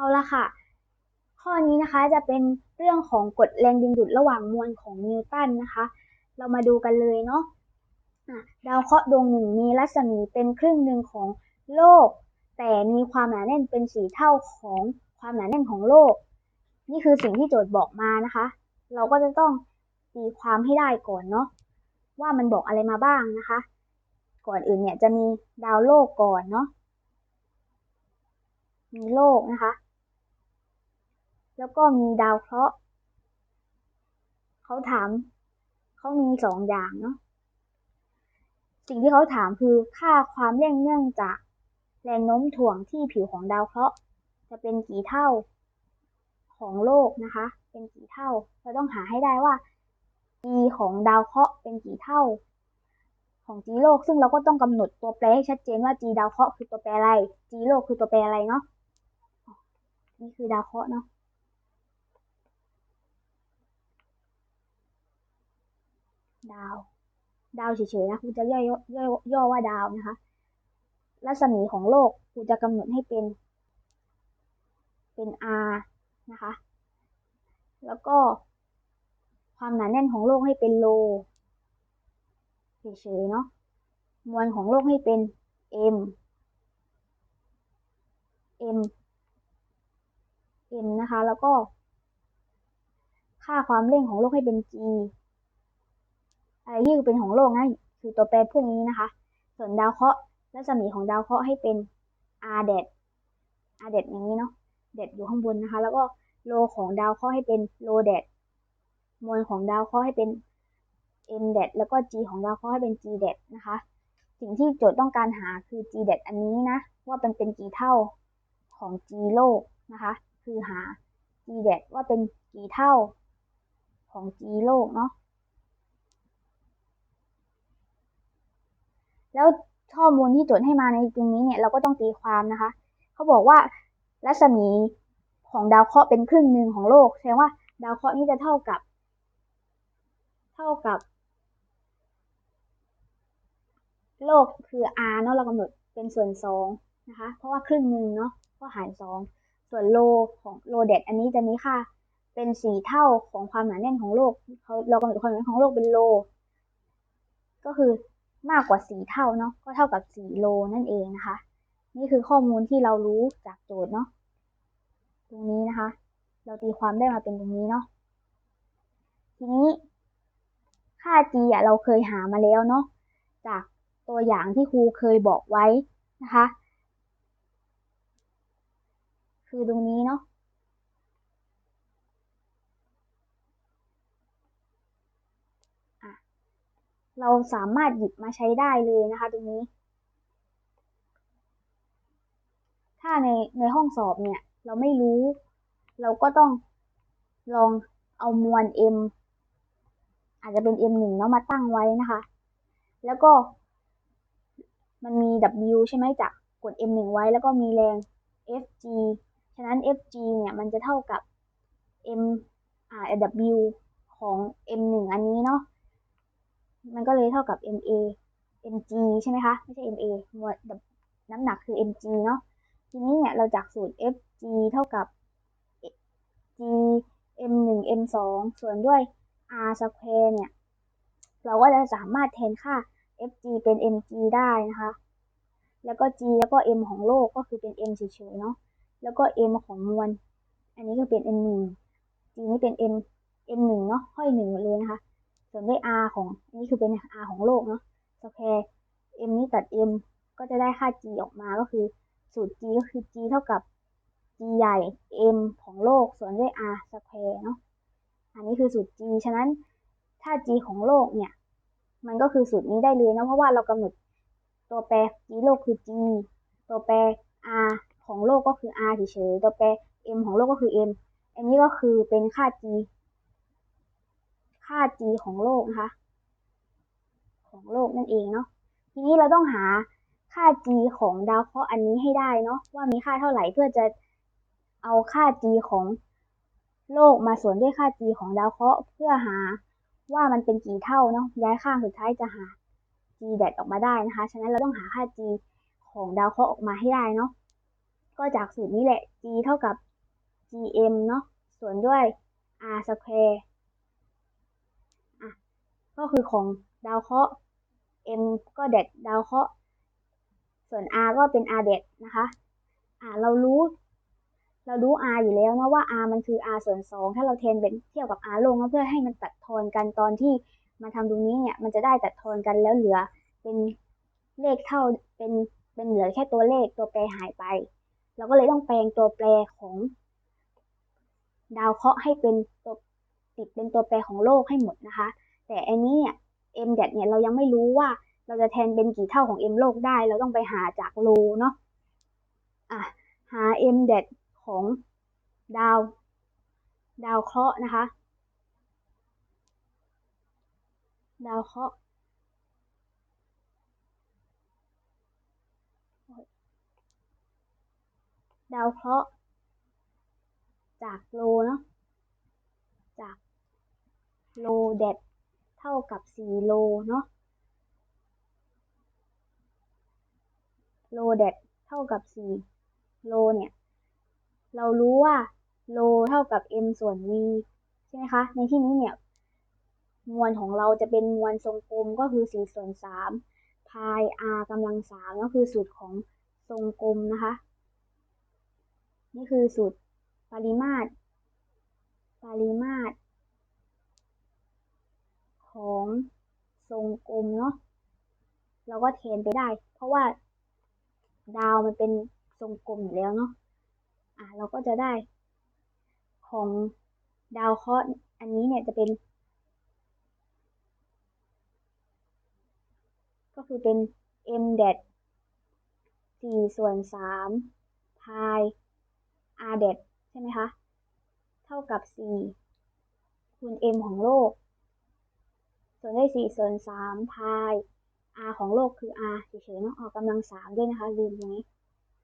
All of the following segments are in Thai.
เอาละค่ะ ข้อนี้นะคะจะเป็นเรื่องของกฎแรงดึงดูดระหว่างมวลของนิวตันนะคะ เรามาดูกันเลยเนาะดาวเคราะห์ดวงหนึ่งมีรัศมีเป็นครึ่งหนึ่งของโลก แต่มีความหนาแน่นเป็นสี่เท่าของความหนาแน่นของโลก นี่คือสิ่งที่โจทย์บอกมานะคะ เราก็จะต้องตีความให้ได้ก่อนเนาะว่ามันบอกอะไรมาบ้างนะคะ ก่อนอื่นเนี่ยจะมีดาวโลกก่อนเนาะมีโลกนะคะ แล้วก็มีดาวเคราะห์เขาถามเขามีสองอย่างเนาะสิ่งที่เขาถามคือค่าความเร่งเนื่องจากแรงโน้มถ่วงที่ผิวของดาวเคราะห์จะเป็นกี่เท่าของโลกนะคะ เป็นกี่เท่าเราต้องหาให้ได้ว่า g ของดาวเคราะห์เป็นกี่เท่า ของ g โลก ซึ่งเราก็ต้องกำหนดตัวแปรให้ชัดเจนว่า g ดาวเคราะห์คือตัวแปรอะไร g โลกคือตัวแปรอะไรเนาะนี่คือดาวเคราะห์เนาะ ดาว ดาวเฉยๆนะครูจะย่อยย่อยย่อว่าดาวนะคะ รัศมีของโลกครูจะกำหนดให้เป็น เป็น r นะคะ แล้วก็ความหนาแน่นของโลกให้เป็นโลเฉยๆเนาะมวลของโลกให้เป็น m m m นะคะ แล้วก็ ค่าความเร่งของโลกให้เป็น g อะไรที่เป็นของโลกนะคือตัวแปรพวกนี้นะคะ ส่วนดาวเคราะห์รัศมีของดาวเคราะห์ให้เป็น r เด็ด r เด็ดอย่างนี้เนาะเด็ดอยู่ข้างบนนะคะ แล้วก็โลของดาวเคราะห์ให้เป็นโลเด็ดมวลของดาวเคราะห์ให้เป็น m เด็ดแล้วก็ g ของดาวเคราะห์ให้เป็น g เด็ดนะคะ สิ่งที่โจทย์ต้องการหาคือ g เด็ดอันนี้นะ ว่าเป็นเป็นกี่เท่าของ g โลกนะคะ คือหา g เดว่าเป็นกี่เท่าของ g โลกเนาะ แล้วข้อมูลที่โจทย์ให้มาในตรงนี้เนี่ยเราก็ต้องตีความนะคะ เขาบอกว่ารัศมีของดาวเคราะห์เป็นครึ่งหนึ่งของโลกแสดงว่าดาวเคราะห์นี้จะเท่ากับ เท่ากับ โลกคือ r เนาะเรากำหนดเป็นส่วนสองนะคะ เพราะว่าครึ่งหนึ่งเนาะก็หารสองส่วนโลของโลเดตอันนี้จะมีค่าเป็นสี่เท่าของความหนาแน่นของโลกเขาเรากำหนดความหนาแน่นของโลกเป็นโล ก็คือ มากกว่าสีเท่าเนาะก็เท่ากับสีโลนั่นเองนะคะ นี่คือข้อมูลที่เรารู้จากโจทย์เนาะตรงนี้นะคะ เราตีความได้มาเป็นตรงนี้เนาะทีนี้ ค่า g อะเราเคยหามาแล้วเนาะจากตัวอย่างที่ครูเคยบอกไว้นะคะ คือตรงนี้เนาะ เราสามารถหยิบมาใช้ได้เลยนะคะ ตรงนี้ ถ้าในในห้องสอบเนี่ย เราไม่รู้ เราก็ต้องลองเอามวล m อาจจะเป็น m 1เนาะมาตั้งไว้นะคะ แล้วก็ มันมี w ใช่ไหมจากกด m 1ไว้แล้วก็มีแรง fg ฉะนั้น fg เนี่ยมันจะเท่ากับ m r w ของ m 1อันนี้เนาะ มันก็เลยเท่ากับ ma mg ใช่ไหมคะ ไม่ใช่ ma มวดน้ำหนักคือ mg เนาะ ทีนี้เนี่ยเราจากสูตร fg เท่ากับ g m 1 m 2 ส่วนด้วย r square เนี่ย เราก็จะสามารถแทนค่า fg เป็น mg ได้นะคะ แล้วก็ g แล้วก็ m ของโลกก็คือเป็น m เฉยๆเนาะ แล้วก็ m ของมวล อันนี้ก็เป็น m 1 g นี่เป็น m m 1 เนาะห้อยหนึ่งเลยนะคะ ส่วนด้วย r ของอันนี้คือเป็น r ของโลกเนาะสแควร์ m นี้ตัด m ก็จะได้ค่า g ออกมาก็คือสูตร g ก็คือ g เท่ากับ g ใหญ่ m ของโลก ส่วนด้วย r สแควร์เนาะอันนี้คือสูตร g ฉะนั้นถ้า g ของโลกเนี่ย มันก็คือสูตรนี้ได้เลยเนาะเพราะว่าเรากำหนดตัวแปร g โลกคือ g ตัวแปร r ของโลกก็คือ r เฉยๆตัวแปร m ของโลกก็คือ m อันนี้ก็คือเป็นค่า g ค่า g ของโลกนะคะ ของโลกนั่นเองเนาะ ทีนี้เราต้องหาค่า g ของดาวเคราะห์อันนี้ให้ได้เนาะว่ามีค่าเท่าไหร่เพื่อจะเอาค่า g ของโลกมาส่วนด้วยค่า g ของดาวเคราะห์เพื่อหาว่ามันเป็นกี่เท่าเนาะย้ายข้างสุดท้ายจะหา g แดดออกมาได้นะคะ ฉะนั้นเราต้องหาค่า g ของดาวเคราะห์ออกมาให้ได้เนาะก็จากสูตรนี้แหละ g เท่ากับ gm เนาะส่วนด้วย r square ก็คือของดาวเคราะห์ m ก็เด็ดดาวเคราะห์ส่วน r ก็เป็น r เด็ดนะคะอะเรารู้ เรารู้ r อยู่แล้วนะว่า r มันคือ r ส่วน 2 ถ้าเราแทนเป็นเทียบกับ r ลงเพื่อให้มันตัดทอนกันตอนที่มาทำตรงนี้เนี่ยมันจะได้ตัดทอนกันแล้วเหลือเป็นเลขเท่าเป็นเป็นเหลือแค่ตัวเลขตัวแปรหายไป เราก็เลยต้องแปลงตัวแปรของ ดาวเคราะห์ให้เป็นตัวติดเป็นตัวแปรของโลกให้หมดนะคะ แต่อันนี้เนี่ย m เดเนี่ยเรายังไม่รู้ว่าเราจะแทนเป็นกี่เท่าของ m โลกได้ เราต้องไปหาจากโลเนาะอะหา m เดของดาว ดาวเคราะห์นะคะ ดาวเคราะห์ดาวเคราะห์จากโลเนาะจากโลเด็ด เท่ากับ 4 โลเนาะโลเด็ดเท่ากับ 4 โลเนี่ย เรารู้ว่าโลเท่ากับ m ส่วน v ใช่ไหมคะ ในที่นี้เนี่ย มวลของเราจะเป็นมวลทรงกลมก็คือ4ส่วน3พาย r กำลัง3ก็คือสูตรของทรงกลมนะคะ นี่คือสูตรปริมาตร ปริมาตร ของทรงกลมเนาะเราก็แทนไปได้ เพราะว่าดาวมันเป็นทรงกลมอยู่แล้วเนาะอะเราก็จะได้ของดาวเคราะห์อันนี้เนี่ยจะเป็น ก็คือเป็น m เด็ด4ส่วน3พาย r เด็ดใช่ไหมคะ เท่ากับ 4 คูณ m ของโลก ส่วนด้วย4ส่วน3พาย r ของโลกคือ r เฉยๆเนาะออกกำลัง 3 ด้วยนะคะ ลืมตรงนี้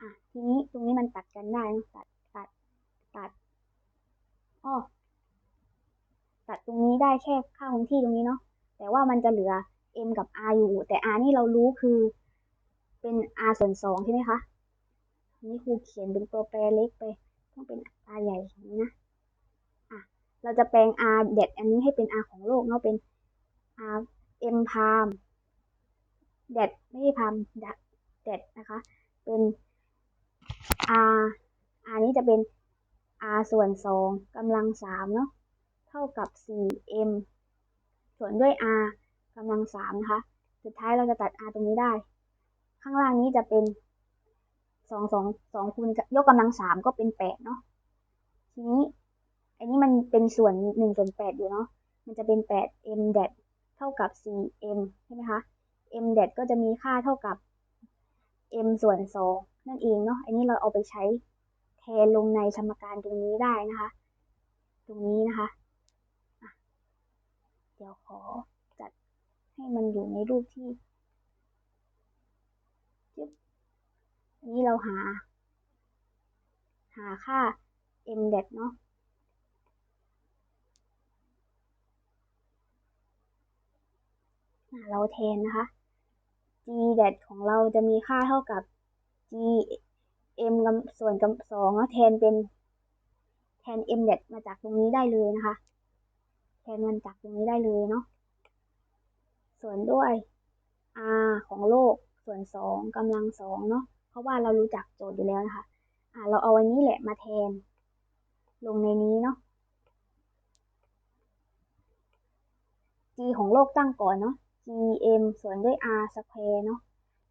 อะทีนี้ตรงนี้มันตัดกันได้นะตัดตัดตัดอ้อตัดตรงนี้ได้แค่ค่าคงที่ตรงนี้เนาะแต่ว่ามันจะเหลือ m กับ r อยู่ แต่ r นี่เรารู้คือเป็น r ส่วน2ใช่ไหมคะนี่ครูเขียนเป็นตัวแปรเล็กไป ต้องเป็น r ใหญ่อย่างนี้นะอะเราจะแปลง r เด็ดอันนี้ให้เป็น r ของโลกเนาะเป็น r m พามเด็ดไม่ใช่พามเด็ดนะคะ เป็น r r นี้จะเป็น r ส่วน2กำลัง3เนาะเท่ากับ 4m ส่วนด้วย r กำลัง3นะคะ สุดท้ายเราจะตัด r ตรงนี้ได้ ข้างล่างนี้จะเป็น2 2 2คูณยกกำลัง3ก็เป็น8เนาะทีนี้ อันนี้มันเป็นส่วน1ส่วน8อยู่เนาะมันจะเป็น 8m เด็ด เท่ากับ 4m ใช่ไหมคะ m เด็ดก็จะมีค่าเท่ากับ m ส่วน 2 นั่นเองเนาะ อันนี้เราเอาไปใช้แทนลงในสมการตรงนี้ได้นะคะ ตรงนี้นะคะะเดี๋ยวขอจัดให้มันอยู่ในรูปที่นนี้เราหา หาค่า m เด็ดเนาะ เราแทนนะคะ g เด็ดของเราจะมีค่าเท่ากับ g m กำส่วนกำสองแทนเป็นแทน m เด็ดมาจากตรงนี้ได้เลยนะคะ แทนมันจากตรงนี้ได้เลยเนาะส่วนด้วย r ของโลกส่วนสองกำลังสองเนาะเพราะว่าเรารู้จักโจทย์อยู่แล้วนะคะอ่าเราเอาอันนี้แหละมาแทน ลงในนี้เนาะ g ของโลกตั้งก่อนเนาะ gm ส่วนด้วย r สแควร์เนาะ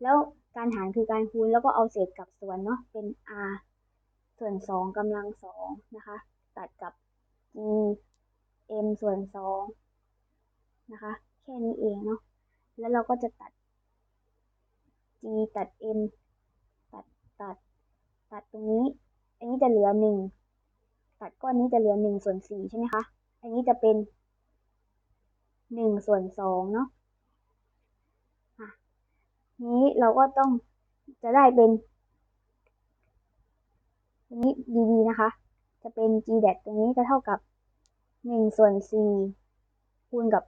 แล้วการหารคือการคูณแล้วก็เอาเศษกับส่วนเนาะ เป็น r ส่วนสองกำลังสองนะคะ ตัดกับ g m ส่วนสองนะคะ แค่นี้เองเนาะ แล้วเราก็จะตัด g ตัด m ตัดตัด ตัดตรงนี้ อันนี้จะเหลือหนึ่งตัดก้อนนี้จะเหลือหนึ่งส่วนสี่ใช่ไหมคะ อันนี้จะเป็นหนึ่งส่วนสองเนาะ นี้เราก็ต้องจะได้เป็นตรงนี้ดีๆนะคะ จะเป็น g d a t ตรงนี้จะเท่ากับ1ส่วน4คูณกับ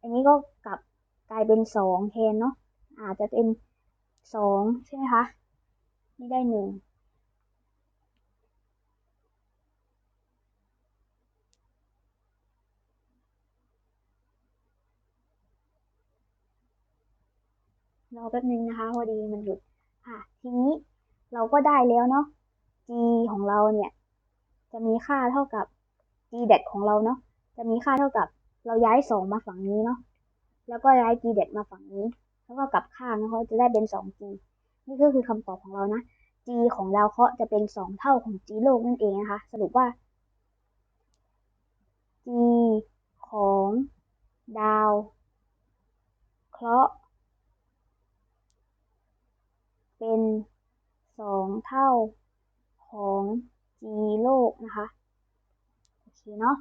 อันนี้ก็กลับกลายเป็น2แทนเนาะอาจจะเป็น2ใช่ไหมคะ ไม่ได้1 รอแป๊บนึงนะคะพอดีมันหยุดอะทีนี้เราก็ได้แล้วเนาะ g ของเราเนี่ย จะมีค่าเท่ากับ g det ของเราเนาะจะมีค่าเท่ากับ เราย้ายสองมาฝั่งนี้เนาะแล้วก็ย้าย g det มาฝั่งนี้ แล้วก็กลับข้างนะคะจะได้เป็นสอง g นี่ก็คือคำตอบของเรานะ g ของดาวเคราะห์จะเป็นสองเท่าของ g โลกนั่นเองนะคะสรุปว่า g ของดาวเคราะห์ เป็นสองเท่าของ g โลกนะคะ โอเคเนาะ